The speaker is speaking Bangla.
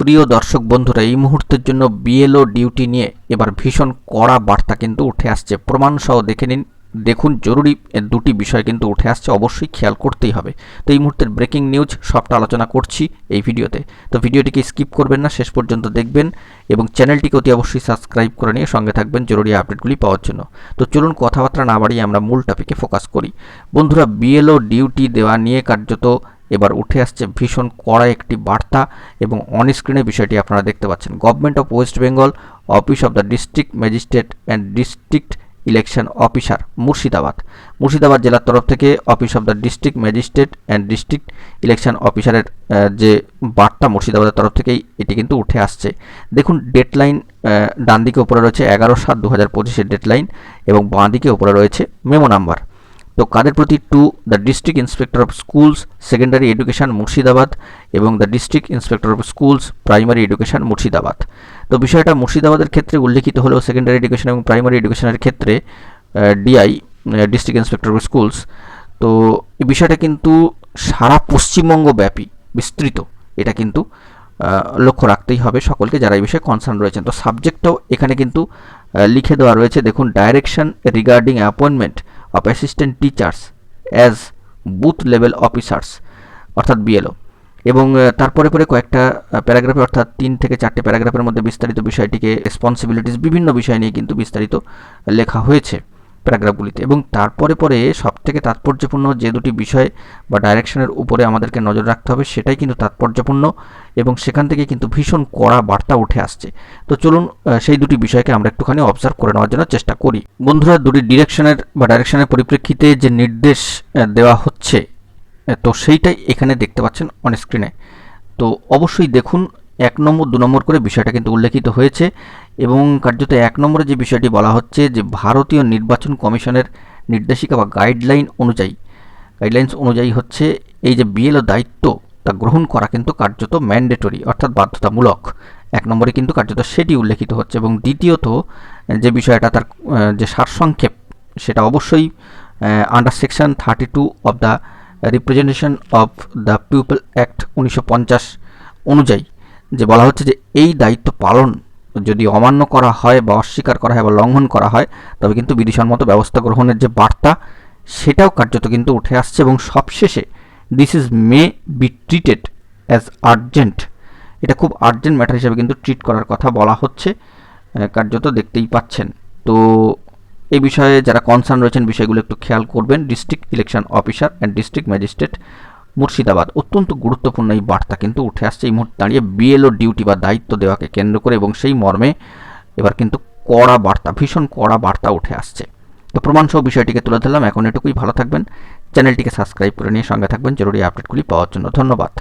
প্রিয় দর্শক বন্ধুরা, এই মুহূর্তের জন্য বিএলও ডিউটি নিয়ে এবার ভীষণ কড়া বার্তা কিন্তু উঠে আসছে। প্রমাণ সহ দেখে নিন, দেখুন জরুরি দুটি বিষয় কিন্তু উঠে আসছে, অবশ্যই খেয়াল করতেই হবে। তো এই মুহূর্তের ব্রেকিং নিউজ সবটা আলোচনা করছি এই ভিডিওতে। তো ভিডিওটিকে স্কিপ করবেন না, শেষ পর্যন্ত দেখবেন এবং চ্যানেলটিকে অতি অবশ্যই সাবস্ক্রাইব করে নিয়ে সঙ্গে থাকবেন জরুরি আপডেটগুলি পাওয়ার জন্য। তো চলুন কথাবার্তা না বাড়িয়ে আমরা মূল টপিকে ফোকাস করি। বন্ধুরা বিএলও ডিউটি দেওয়া নিয়ে কার্যত এবার উঠে আসছে ভীষণ কড়া একটি বার্তা এবং অন স্ক্রিনে বিষয়টি আপনারা দেখতে পাচ্ছেন। Government of West Bengal office of the district magistrate and district election officer Murshidabad Murshidabad জেলার তরফ থেকে office of the district magistrate and district election অফিসারের যে বার্তা মুর্শিদাবাদের তরফ থেকেই এটি কিন্তু উঠে আসছে। দেখুন ডেডলাইন ডান দিকে উপরে রয়েছে এগারো সাত দু হাজার পঁচিশের ডেডলাইন এবং বাঁ দিকে উপরে রয়েছে মেমো নাম্বার তো কাদের প্রতি? To the district inspector of schools secondary education Murshidabad, এবং the district inspector of schools primary education Murshidabad. তো বিষয়টা মুর্শিদাবাদের ক্ষেত্রে উল্লেখিত হলেও সেকেন্ডারি এডুকেশন এবং প্রাইমারি এডুকেশনের ক্ষেত্রে DI district inspector of schools তো এই বিষয়টা কিন্তু সারা পশ্চিমবঙ্গ ব্যাপী বিস্তৃত। এটা কিন্তু লক্ষ্য রাখতেই হবে সকলকে যারা এই বিষয়ে কনসার্ন রয়েছেন। তো সাবজেক্টটাও এখানে কিন্তু লিখে দেওয়া রয়েছে। দেখুন direction regarding appointment of assistant teachers as booth level officers অর্থাৎ বিএলও এবং তারপরে পরে কয়েকটা প্যারাগ্রাফে অর্থাৎ তিন থেকে চারটে প্যারাগ্রাফের মধ্যে বিস্তারিত বিষয়টিকে রেসপন্সিবিলিটিস বিভিন্ন বিষয় নিয়ে কিন্তু বিস্তারিত লেখা হয়েছে। প্যারাগ্রাফগুলিতে। এবং তারপরে পরে সব থেকে তাৎপর্যপূর্ণ যে দুটি বিষয় বা ডাইরেকশনের উপরে আমাদেরকে নজর রাখতে হবে, সেটাই কিন্তু তাৎপর্যপূর্ণ এবং সেখান থেকে কিন্তু ভীষণ কড়া বার্তা উঠে আসছে। তো চলুন সেই দুটি বিষয়কে আমরা একটুখানি অবজার্ভ করে নেওয়ার জন্য চেষ্টা করি। বন্ধুরা, দুটি ডিরেকশনের বা ডাইরেকশনের পরিপ্রেক্ষিতে যে নির্দেশ দেওয়া হচ্ছে তো সেইটাই এখানে দেখতে পাচ্ছেন অন স্ক্রিনে তো অবশ্যই দেখুন এক নম্বর, দু নম্বর করে বিষয়টা কিন্তু উল্লেখিত হয়েছে এবং কার্যত এক নম্বরে যে বিষয়টি বলা হচ্ছে যে ভারতীয় নির্বাচন কমিশনের নির্দেশিকা বা গাইডলাইন অনুযায়ী, গাইডলাইন্স অনুযায়ী হচ্ছে এই যে বিএলও দায়িত্ব তা গ্রহণ করা কিন্তু কার্যত ম্যান্ডেটরি অর্থাৎ বাধ্যতামূলক। এক নম্বরে কিন্তু কার্যত সেটি উল্লেখিত হচ্ছে এবং দ্বিতীয়ত যে বিষয়টা তার যে সারসংক্ষেপ সেটা অবশ্যই under section thirty two of the representation of the people act উনিশশো পঞ্চাশ অনুযায়ী যে বলা হচ্ছে যে এই দায়িত্ব পালন যদি অমান্য করা হয় বা অস্বীকার করা হয় বা লঙ্ঘন করা হয়, তবে কিন্তু বিধিসম্মত ব্যবস্থা গ্রহণের যে বার্তা, সেটাও কার্যত কিন্তু উঠে আসছে এবং সবশেষে this is may be treated as urgent এটা খুব আর্জেন্ট ম্যাটার হিসেবে কিন্তু ট্রিট করার কথা বলা হচ্ছে কার্যত দেখতেই পাচ্ছেন। তো এই বিষয়ে যারা কনসার্ন রয়েছেন, বিষয়গুলো একটু খেয়াল করবেন। District election officer and district magistrate Murshidabad. অত্যন্ত গুরুত্বপূর্ণ এই বার্তা কিন্তু উঠে আসছে এই মুহূর্তে দাঁড়িয়ে বিএলও ডিউটি বা দায়িত্ব দেওয়াকে কেন্দ্র করে এবং সেই মর্মে এবার কিন্তু কড়া বার্তা, ভীষণ কড়া বার্তা উঠে আসছে। তো প্রমাণসহ বিষয়টিকে তুলে ধরলাম। এখন এটুকুই ভালো থাকবেন। চ্যানেলটিকে সাবস্ক্রাইব করে নিয়ে সঙ্গে থাকবেন। জরুরি আপডেটগুলি পাওয়ার জন্য ধন্যবাদ।